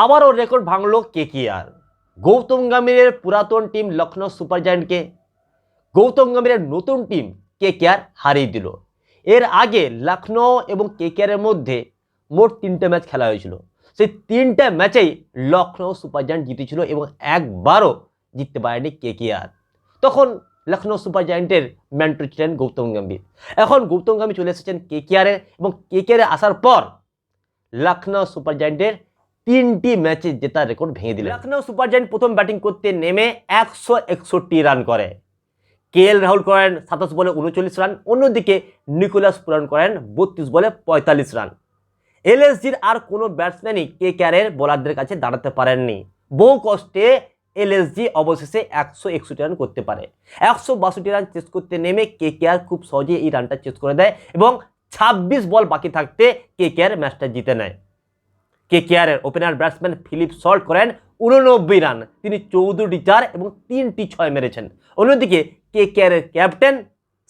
আবারও রেকর্ড ভাঙল কেকেআর গৌতম গম্ভীরের পুরাতন টিম লখনৌ সুপার জায়ান্টকে গৌতম গম্ভীরের নতুন টিম কেকেআর হারিয়ে দিল। এর আগে লখনৌ এবং কেকেআরের মধ্যে মোট তিনটে ম্যাচ খেলা হয়েছিল। সেই তিনটে ম্যাচেই লখনৌ সুপার জায়ান্ট জিতেছিল এবং একবারও জিততে পারেনি কেকেআর তখন লখনৌ সুপার জায়ান্টের ম্যান্টর ছিলেন গৌতম গম্ভীর। এখন গৌতম গম্ভীর চলে এসেছেন কেকেআরে এবং কেকেআরে আসার পর লখনৌ সুপার জায়ান্টের তিনটি ম্যাচে জেতার রেকর্ড ভেঙে দিলেন। লখনৌ সুপার জায়ান্ট প্রথম ব্যাটিং করতে নেমে একশো একষট্টি রান করে। কে এল রাহুল করেন সাতাশ বলে উনচল্লিশ রান, অন্যদিকে নিকোলাস পুরান করেন বত্রিশ বলে পঁয়তাল্লিশ রান। এলএসজির আর কোনো ব্যাটসম্যানই কে ক্যারের বোলারদের কাছে দাঁড়াতে পারেননি। বহু কষ্টে এলএসজি অবশেষে একশো একষট্টি রান করতে পারে। একশো বাষট্টি রান চেস করতে নেমে কে কেয়ার খুব সহজে এই রানটা চেস করে দেয় এবং ছাব্বিশ বল বাকি থাকতে কে কেয়ার ম্যাচটা জিতে নেয়। কে কেয়ারের ওপেনার ব্যাটসম্যান ফিলিপ সল্ট করেন উননব্বই রান। তিনি চৌদ্দটি চার এবং তিনটি ছয় মেরেছেন। অন্যদিকে কে কেয়ারের ক্যাপ্টেন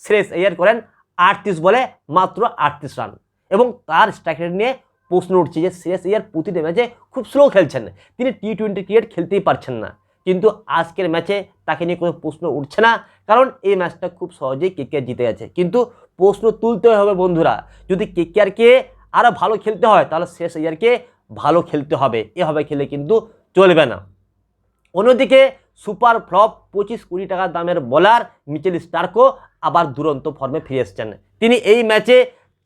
শ্রেয়স আইয়ার করেন আটত্রিশ বলে মাত্র আটত্রিশ রান। এবং তার স্ট্রাইক রেট নিয়ে প্রশ্ন উঠছে যে শ্রেয়স আইয়ার প্রতিটি ম্যাচে খুব স্লো খেলছেন। তিনি টি টোয়েন্টি ক্রিকেট খেলতেই পারছেন না। কিন্তু আজকের ম্যাচে তাকে নিয়ে কোনো প্রশ্ন উঠছে না, কারণ এই ম্যাচটা খুব সহজেই কেকেআর জিতে গেছে। কিন্তু প্রশ্ন তুলতে হবে বন্ধুরা, যদি কেকেআরকে আরও ভালো খেলতে হয়, তাহলে শেষ ইয়ারকে ভালো খেলতে হবে, এভাবে খেলে কিন্তু চলবে না। অন্যদিকে, সুপার ফ্লপ পঁচিশ কোটি টাকা দামের বলার মিচেল স্টার্কও আবার দুরন্ত ফর্মে ফিরে এসেছেন। তিনি এই ম্যাচে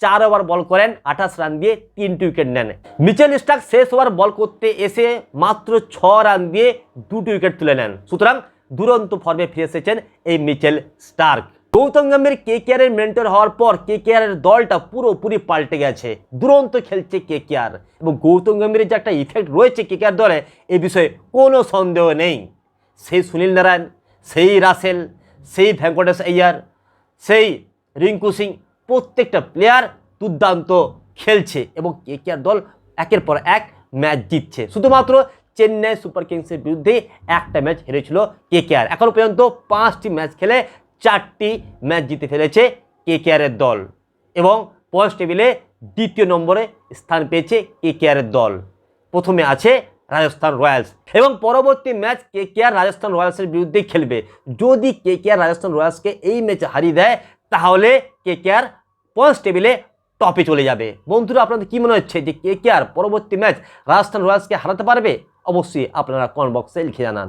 চার ওভার বল করেন, আঠাশ রান দিয়ে তিনটি উইকেট নেন। মিচেল স্টার্ক শেষ ওভার বল করতে এসে মাত্র ছ রান দিয়ে দুটি উইকেট তুলে নেন। সুতরাং দুরন্ত ফর্মে ফিরে এসেছেন এই মিচেল স্টার্ক। গৌতম গম্ভীর কে কেয়ারের মেন্টর হওয়ার পর কে কেয়ারের দলটা পুরোপুরি পাল্টে গেছে। দুরন্ত খেলছে কে কেয়ার এবং গৌতম গম্ভীরের যে একটা ইফেক্ট রয়েছে কে কেয়ার দলে, এ বিষয়ে কোনো সন্দেহ নেই। সেই সুনীল নারায়ণ, সেই রাসেল, সেই ভেঙ্কটেশ আইয়ার সেই রিঙ্কু সিং, প্রত্যেকটা প্লেয়ার দুর্দান্ত খেলছে এবং কে কেয়ার দল একের পর এক ম্যাচ জিতছে। শুধুমাত্র চেন্নাই সুপার কিংসের বিরুদ্ধে একটা ম্যাচ হেরেছিল কে কেয়ার এখনও পর্যন্ত পাঁচটি ম্যাচ খেলে চারটি ম্যাচ জিতে ফেলেছে কে কেয়ারের দল এবং পয়েন্টস টেবিলে দ্বিতীয় নম্বরে স্থান পেয়েছে কে কেয়ারের দল। প্রথমে আছে রাজস্থান রয়্যালস এবং পরবর্তী ম্যাচ কে কেআর রাজস্থান রয়্যালসের বিরুদ্ধে খেলবে। যদি কে কেআর রাজস্থান রয়্যালসকে এই ম্যাচে হারিয়ে দেয়, তাহলে কে কেআর পয়েন্টস টেবিলে টপে চলে যাবে। বন্ধুরা, আপনাদের কি মনে হচ্ছে যে কে কেআর পরবর্তী ম্যাচ রাজস্থান রয়্যালসকে হারাতে পারবে? অবশ্যই আপনারা কমেন্ট বক্সে লিখে জানান।